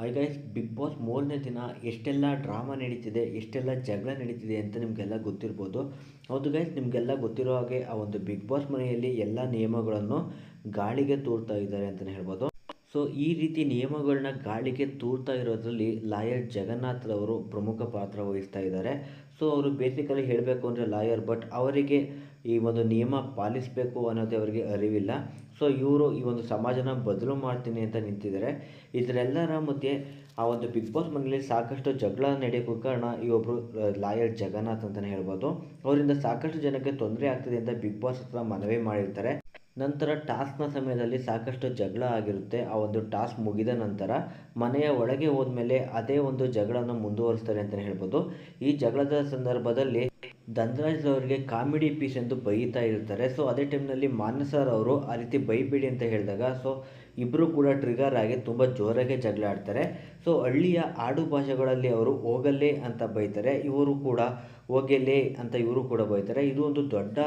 Hi guys big boss ಮೂರನೇ ದಿನ ಎಷ್ಟೆಲ್ಲ ಡ್ರಾಮಾ ನಡೀತಿದೆ, ಎಷ್ಟೆಲ್ಲ ಜಗಳ ನಡೀತಿದೆ ಅಂತ ನಿಮಗೆಲ್ಲ ಗೊತ್ತಿರ್ಬೋದು. ಹೌದು ಗೈಸ್ ನಿಮಗೆಲ್ಲ ಗೊತ್ತಿರೋ ಹಾಗೆ ಆ ಒಂದು ಬಿಗ್ ಬಾಸ್ ಮನೆಯಲ್ಲಿ ಎಲ್ಲ ನಿಯಮಗಳನ್ನು ಗಾಳಿಗೆ ತೋರ್ತಾ ಇದ್ದಾರೆ ಅಂತಲೇ ಹೇಳ್ಬೋದು. ಸೊ ಈ ರೀತಿ ನಿಯಮಗಳನ್ನ ಗಾಳಿಗೆ ತೂರ್ತಾ ಇರೋದ್ರಲ್ಲಿ ಲಾಯರ್ ಜಗನ್ನಾಥ್ರವರು ಪ್ರಮುಖ ಪಾತ್ರ ವಹಿಸ್ತಾ ಇದ್ದಾರೆ. ಸೊ ಅವರು ಬೇಸಿಕಲಿ ಹೇಳಬೇಕು ಅಂದರೆ ಲಾಯರ್ ಬಟ್ ಅವರಿಗೆ ಈ ಒಂದು ನಿಯಮ ಪಾಲಿಸಬೇಕು ಅನ್ನೋದೇ ಅವರಿಗೆ ಅರಿವಿಲ್ಲ. ಸೊ ಇವರು ಈ ಒಂದು ಸಮಾಜನ ಬದಲು ಮಾಡ್ತೀನಿ ಅಂತ ನಿಂತಿದ್ದಾರೆ. ಇದರೆಲ್ಲರ ಮಧ್ಯೆ ಆ ಒಂದು ಬಿಗ್ ಬಾಸ್ ಮನೆಯಲ್ಲಿ ಸಾಕಷ್ಟು ಜಗಳ ನಡೆಯೋಕ್ಕೂ ಕಾರಣ ಈ ಒಬ್ಬರು ಲಾಯರ್ ಜಗನ್ನಾಥ್ ಅಂತಲೇ ಹೇಳ್ಬೋದು. ಅವರಿಂದ ಸಾಕಷ್ಟು ಜನಕ್ಕೆ ತೊಂದರೆ ಆಗ್ತಿದೆ ಅಂತ ಬಿಗ್ ಬಾಸ್ ಹತ್ರ ಮನವಿ ಮಾಡಿರ್ತಾರೆ. ನಂತರ ಟಾಸ್ಕ್ನ ಸಮಯದಲ್ಲಿ ಸಾಕಷ್ಟು ಜಗಳ ಆಗಿರುತ್ತೆ. ಆ ಒಂದು ಟಾಸ್ಕ್ ಮುಗಿದ ನಂತರ ಮನೆಯ ಒಳಗೆ ಹೋದ್ಮೇಲೆ ಅದೇ ಒಂದು ಜಗಳನ ಮುಂದುವರಿಸ್ತಾರೆ ಅಂತಲೇ ಹೇಳ್ಬೋದು. ಈ ಜಗಳದ ಸಂದರ್ಭದಲ್ಲಿ ಧನರಾಜ್ ಅವರಿಗೆ ಕಾಮಿಡಿ ಪೀಸ್ ಎಂದು ಬೈತಾ ಇರ್ತಾರೆ. ಸೊ ಅದೇ ಟೈಮ್ನಲ್ಲಿ ಮಾನಸರ್ ಅವರು ಆ ರೀತಿ ಬೈಬೇಡಿ ಅಂತ ಹೇಳಿದಾಗ ಸೊ ಇಬ್ಬರು ಕೂಡ ಟ್ರಿಗರ್ ಆಗಿ ತುಂಬ ಜೋರಾಗಿ ಜಗಳ ಆಡ್ತಾರೆ. ಸೊ ಹಳ್ಳಿಯ ಆಡು ಭಾಷೆಗಳಲ್ಲಿ ಅವರು ಹೋಗಲ್ಲೇ ಅಂತ ಬೈತಾರೆ. ಇವರು ಕೂಡ ಹೋಗಲೇ ಅಂತ ಇವರು ಕೂಡ ಬೈತಾರೆ. ಇದು ಒಂದು ದೊಡ್ಡ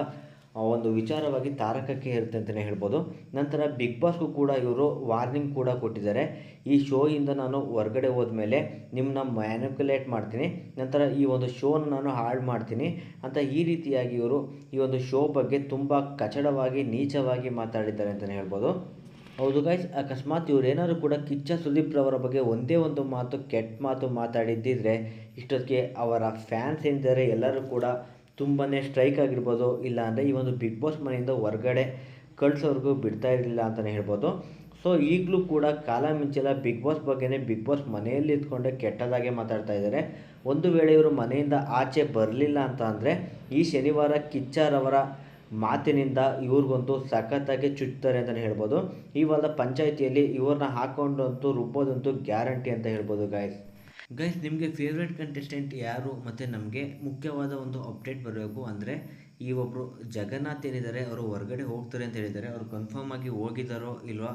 ಒಂದು ವಿಚಾರವಾಗಿ ತಾರಕಕ್ಕೆ ಇರುತ್ತೆ ಅಂತಲೇ ಹೇಳ್ಬೋದು. ನಂತರ ಬಿಗ್ ಬಾಸ್ಗೂ ಕೂಡ ಇವರು ವಾರ್ನಿಂಗ್ ಕೂಡ ಕೊಟ್ಟಿದ್ದಾರೆ. ಈ ಶೋಯಿಂದ ನಾನು ಹೊರಗಡೆ ಹೋದ್ಮೇಲೆ ನಿಮ್ಮನ್ನ ಮ್ಯಾನಿಪುಲೇಟ್ ಮಾಡ್ತೀನಿ. ನಂತರ ಈ ಒಂದು ಶೋನ ನಾನು ಹಾಳು ಮಾಡ್ತೀನಿ ಅಂತ ಈ ರೀತಿಯಾಗಿ ಇವರು ಈ ಒಂದು ಶೋ ಬಗ್ಗೆ ತುಂಬ ಕಚಡವಾಗಿ, ನೀಚವಾಗಿ ಮಾತಾಡಿದ್ದಾರೆ ಅಂತಲೇ ಹೇಳ್ಬೋದು. ಹೌದು ಗೈಸ್ ಅಕಸ್ಮಾತ್ ಇವರೇನಾದ್ರು ಕೂಡ ಕಿಚ್ಚ ಸುದೀಪ್ ರವರ ಬಗ್ಗೆ ಒಂದೇ ಒಂದು ಮಾತು, ಕೆಟ್ಟ ಮಾತು ಮಾತಾಡಿದ್ದಿದ್ರೆ ಇಷ್ಟೊತ್ತಿಗೆ ಅವರ ಫ್ಯಾನ್ಸ್ ಏನಿದ್ದಾರೆ ಎಲ್ಲರೂ ಕೂಡ ತುಂಬಾ ಸ್ಟ್ರೈಕ್ ಆಗಿರ್ಬೋದು, ಇಲ್ಲ ಅಂದರೆ ಈ ಒಂದು ಬಿಗ್ ಬಾಸ್ ಮನೆಯಿಂದ ಹೊರಗಡೆ ಕಳ್ಸೋವರೆಗೂ ಬಿಡ್ತಾ ಇರಲಿಲ್ಲ ಅಂತಲೇ ಹೇಳ್ಬೋದು. ಸೊ ಈಗಲೂ ಕೂಡ ಕಾಲ ಮಿಂಚೆಲ್ಲ ಬಿಗ್ ಬಾಸ್ ಬಗ್ಗೆನೇ ಬಿಗ್ ಬಾಸ್ ಮನೆಯಲ್ಲಿ ಇದ್ಕೊಂಡೆ ಕೆಟ್ಟದಾಗೆ ಮಾತಾಡ್ತಾ ಇದ್ದಾರೆ. ಒಂದು ವೇಳೆ ಇವರು ಮನೆಯಿಂದ ಆಚೆ ಬರಲಿಲ್ಲ ಅಂತ ಅಂದರೆ, ಈ ಶನಿವಾರ ಕಿಚ್ಚಾರವರ ಮಾತಿನಿಂದ ಇವ್ರಿಗೊಂದು ಸಖತ್ತಾಗಿ ಚುಚ್ತಾರೆ ಅಂತಲೇ ಹೇಳ್ಬೋದು. ಈ ಪಂಚಾಯಿತಿಯಲ್ಲಿ ಇವ್ರನ್ನ ಹಾಕೊಂಡಂತೂ ರುಬ್ಬೋದಂತೂ ಗ್ಯಾರಂಟಿ ಅಂತ ಹೇಳ್ಬೋದು ಗಾಯ್ಸ್ ಗೈಸ್ ನಿಮಗೆ ಫೇವ್ರೆಟ್ ಕಂಟೆಸ್ಟೆಂಟ್ ಯಾರು ಮತ್ತು ನಮಗೆ ಮುಖ್ಯವಾದ ಒಂದು ಅಪ್ಡೇಟ್ ಬರಬೇಕು ಅಂದರೆ ಈ ಒಬ್ಬರು ಜಗನ್ನಾಥ್ ಏನಿದ್ದಾರೆ, ಅವರು ಹೊರಗಡೆ ಹೋಗ್ತಾರೆ ಅಂತ ಹೇಳಿದ್ದಾರೆ. ಅವರು ಕನ್ಫರ್ಮ್ ಆಗಿ ಹೋಗಿದ್ದಾರೋ ಇಲ್ವಾ,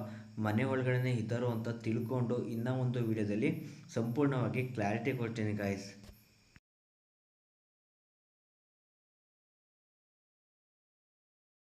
ಮನೆ ಒಳಗಡೆ ಇದ್ದಾರೋ ಅಂತ ತಿಳ್ಕೊಂಡು ಇನ್ನೂ ಒಂದು ವಿಡಿಯೋದಲ್ಲಿ ಸಂಪೂರ್ಣವಾಗಿ ಕ್ಲಾರಿಟಿ ಕೊಡ್ತೀನಿ ಗಾಯ್ಸ್